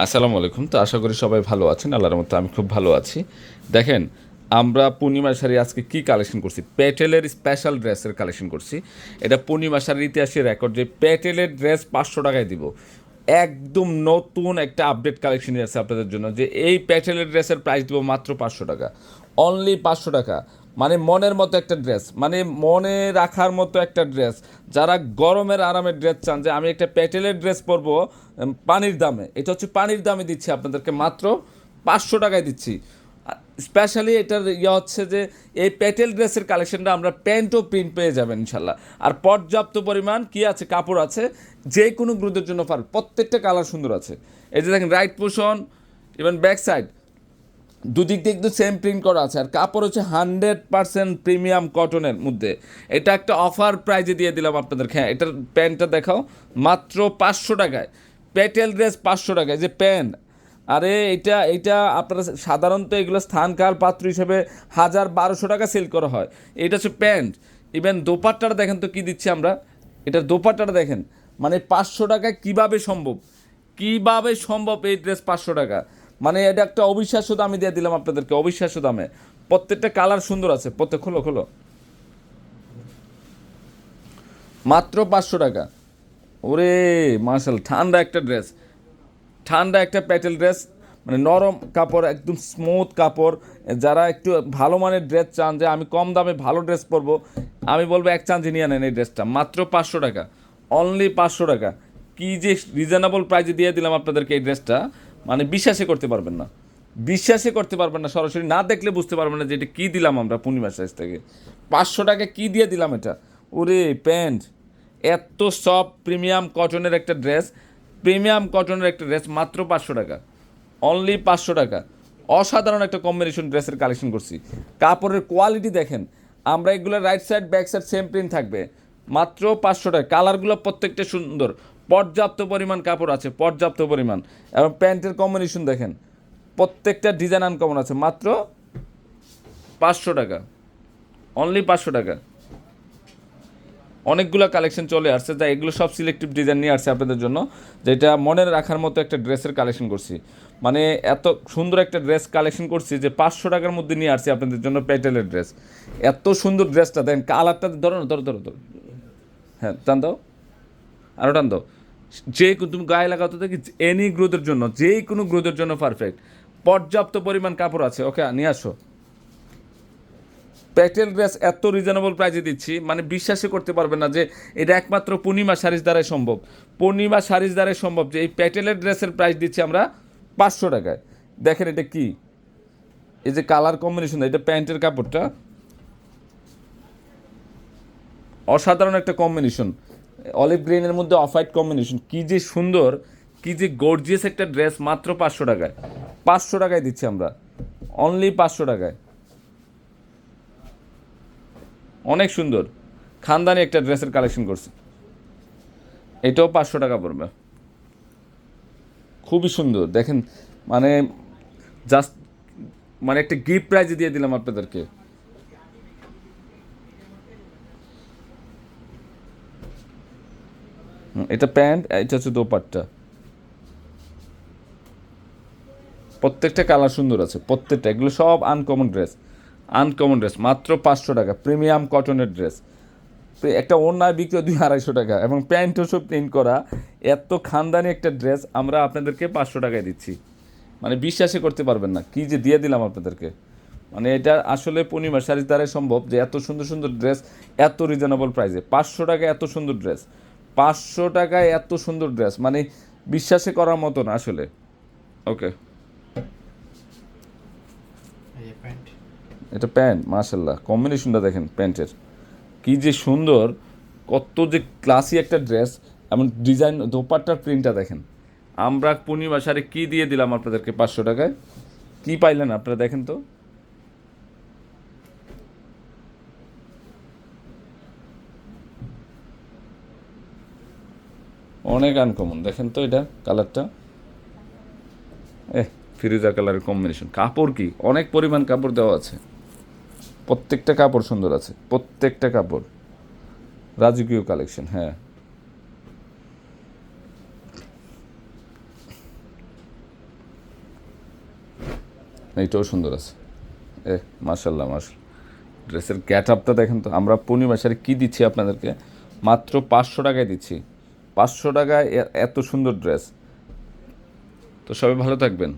আসসালামু আলাইকুম। তো আশা করি সবাই ভালো আছেন, আল্লাহর মতো আমি খুব ভালো আছি। দেখেন, আমরা পূর্ণিমা শাড়ি আজকে কি কালেকশন করছি? প্যাটেলের স্পেশাল ড্রেসের কালেকশন করছি। এটা পূর্ণিমা শাড়ির ইতিহাসের রেকর্ড যে প্যাটেলের ড্রেস পাঁচশো টাকায় দিব। একদম নতুন একটা আপডেট কালেকশন আছে আপনাদের জন্য যে এই প্যাটেলের ড্রেসের প্রাইস দিব মাত্র পাঁচশো টাকা। অনলি পাঁচশো টাকা। মানে মনের মতো একটা ড্রেস মানে মনে রাখার মতো একটা ড্রেস যারা গরমের আরামের ড্রেস চান যে আমি একটা প্যাটেলের ড্রেস পরবো পানির দামে। এটা হচ্ছে পানির দামে দিচ্ছি আপনাদেরকে মাত্র পাঁচশো টাকায় দিচ্ছি। স্পেশালি এটার ইয়ে হচ্ছে যে এই প্যাটেল ড্রেসের কালেকশনটা আমরা প্যান্ট ও প্রিন্ট পেয়ে যাবেন ইনশাল্লাহ। আর পর্যাপ্ত পরিমাণ কি আছে? কাপড় আছে। যে কোনো গ্রুপের জন্য পার প্রত্যেকটা কালার সুন্দর আছে। এই যে দেখেন রাইট পোষণ ইভেন ব্যাক সাইড দুদিক দিয়ে কিন্তু সেম প্রিন্ট করা আছে। আর কাপড় হচ্ছে হান্ড্রেড পার্সেন্ট প্রিমিয়াম কটনের মধ্যে। এটা একটা অফার প্রাইজে দিয়ে দিলাম আপনাদেরকে। হ্যাঁ এটার প্যান্টটা দেখাও। মাত্র পাঁচশো টাকায়। প্যাটেল ড্রেস পাঁচশো টাকায়। যে প্যান্ট। আরে, এটা এটা আপনারা সাধারণত এগুলো স্থানকাল পাত্র হিসেবে হাজার বারোশো টাকা সেল করা হয়। এটা হচ্ছে প্যান্ট। ইভেন দোপাট্টাটা দেখেন তো কী দিচ্ছি আমরা। এটার দোপাট্টাটা দেখেন। মানে পাঁচশো টাকায় কীভাবে সম্ভব? কীভাবে সম্ভব এই ড্রেস পাঁচশো টাকা? মানে এটা একটা অবিশ্বাস্য দামে দিয়ে দিলাম আপনাদেরকে, অবিশ্বাস্য দামে। প্রত্যেকটা কালার সুন্দর আছে, প্রত্যেক, খোলো খোলো। মাত্র পাঁচশো টাকা। ওরে মার্শাল ঠান্ডা একটা ড্রেস। ঠান্ডা একটা প্যাটেল ড্রেস মানে নরম কাপড়, একদম স্মুথ কাপড়। যারা একটু ভালো মানের ড্রেস চান যে আমি কম দামে ভালো ড্রেস পরবো, আমি বলব এক চান্সে নিয়ে নেন এই ড্রেসটা। মাত্র পাঁচশো টাকা। অনলি পাঁচশো টাকা। কি যে রিজনেবল প্রাইজে দিয়ে দিলাম আপনাদেরকে এই ড্রেসটা। মানে বিশ্বাসই করতে পারবেন না। বিশ্বাসই করতে পারবেন না সরাসরি। না দেখলে বুঝতে পারবেন না যে এটা কী দিলাম আমরা পূর্ণিমা সাইজ থেকে। পাঁচশো টাকা কী দিয়ে দিলাম এটা? ওরে প্যান্ট, এত সব প্রিমিয়াম কটনের একটা ড্রেস প্রিমিয়াম কটনের একটা ড্রেস মাত্র পাঁচশো টাকা। অনলি পাঁচশো টাকা। অসাধারণ একটা কম্বিনেশন ড্রেসের কালেকশন করছি। কাপড়ের কোয়ালিটি দেখেন, আমরা এগুলো right side back side same print থাকবে। মাত্র পাঁচশো টাকা। কালারগুলো প্রত্যেকটা সুন্দর। পর্যাপ্ত পরিমাণ কাপড় আছে, পর্যাপ্ত পরিমাণ। এবং প্যান্টের কম্বিনেশন দেখেন, প্রত্যেকটা ডিজাইন আনকমন আছে, মাত্র পাঁচশো টাকা। অনলি পাঁচশো টাকা। অনেকগুলো কালেকশন চলে আসছে, যা এগুলো সব সিলেক্টিভ ডিজাইন নিয়ে আসছে আপনাদের জন্য, যেটা মনে রাখার মতো একটা ড্রেসের কালেকশন করছি। মানে এত সুন্দর একটা ড্রেস কালেকশন করছি যে পাঁচশো টাকার মধ্যে নিয়ে আসছি আপনাদের জন্য প্যাটেলের ড্রেস এত সুন্দর ড্রেসটা দেন কালারটা ধরো না, ধরো ধরো ধরো। হ্যাঁ টান দাও। আরও টান দাও। যে তুমি গায়ে লাগাতে দেখি এনি গ্রোথের জন্য যে কোনো গ্রোথের জন্য পারফেক্ট পর্যাপ্ত পরিমাণ কাপড় আছে ওকে নিয়ে আসো। প্যাটেল ড্রেস এত রিজনেবল প্রাইজে দিচ্ছি মানে বিশ্বাসই করতে পারবেন না যে এটা একমাত্র পূর্ণিমা শাড়ির দ্বারাই সম্ভব। পূর্ণিমা শাড়ির দ্বারাই সম্ভব যে এই প্যাটেলের ড্রেসের প্রাইস দিচ্ছি আমরা পাঁচশো টাকায়। দেখেন এটা কি? এই যে কালার কম্বিনেশন এটা প্যান্টের কাপড়টা। অসাধারণ একটা কম্বিনেশন অলিভ গ্রিনের মধ্যে অফ হোয়াইট কম্বিনেশন। কি যে সুন্দর, কি যে গর্জিয়াস একটা ড্রেস, মাত্র পাঁচশো টাকায়। পাঁচশো টাকায় দিচ্ছি আমরা। অনলি পাঁচশো টাকায়। অনেক সুন্দর। খানদানি একটা ড্রেসের কালেকশন করছি। এটাও পাঁচশো টাকা পড়বে। খুবই সুন্দর। দেখেন মানে জাস্ট মানে একটা গিফট প্রাইজে দিয়ে দিলাম আপনাদেরকে। এটা প্যান্ট, এটা হচ্ছে দোপাট্টা। প্রত্যেকটা কালার সুন্দর আছে, প্রত্যেকটা। এগুলো সব আনকমন ড্রেস আনকমন ড্রেস মাত্র পাঁচশো টাকা প্রিমিয়াম কটনের ড্রেস একটা ওড়নায় বিক্রি দুই আড়াইশো টাকা, এবং প্যান্টও সব প্রিন্ট করা। এত খানদানি একটা ড্রেস আমরা আপনাদেরকে পাঁচশো টাকায় দিচ্ছি। মানে বিশ্বাসই করতে পারবেন না, কি যে দিয়ে দিলাম আপনাদেরকে। মানে এটা আসলে পূর্ণিমা শাড়ির দ্বারাই সম্ভব যে এত সুন্দর সুন্দর ড্রেস এত রিজনেবল প্রাইসে পাঁচশো টাকা এত সুন্দর ড্রেস পাঁচশো টাকায় এত সুন্দর ড্রেস মানে বিশ্বাসে করার মতো না আসলে। ওকে প্যান্ট। এটা প্যান্ট মাশাল্লাহ কম্বিনেশনটা দেখেন প্যান্টের। কি যে সুন্দর কত যে ক্লাসি একটা ড্রেস এমন ডিজাইন দোপাট্টার প্রিন্টটা দেখেন। আমরা পূর্ণিমা শাড়ি কী দিয়ে দিলাম আপনাদেরকে পাঁচশো টাকায়? কী পাইলেন আপনারা দেখেন তো? অনেক আনকমন দেখেন তো এটা কালারটা এ ফিরোজা কালারের কম্বিনেশন কাপড় কি? অনেক পরিমাণ কাপড় দেওয়া আছে। প্রত্যেকটা কাপড় সুন্দর আছে। প্রত্যেকটা কাপড়। রাজকীয় কালেকশন হ্যাঁ। এইটাও সুন্দর আছে। এ মার্শাল্লাহ মার্শাল ড্রেসের গ্যাট আপটা দেখেন তো। আমরা পূর্ণিমা শাড়ি কী দিচ্ছি আপনাদেরকে? মাত্র পাঁচশো টাকায় দিচ্ছি। পাঁচশো টাকায় এত সুন্দর ড্রেস তো সবাই ভালো থাকবেন।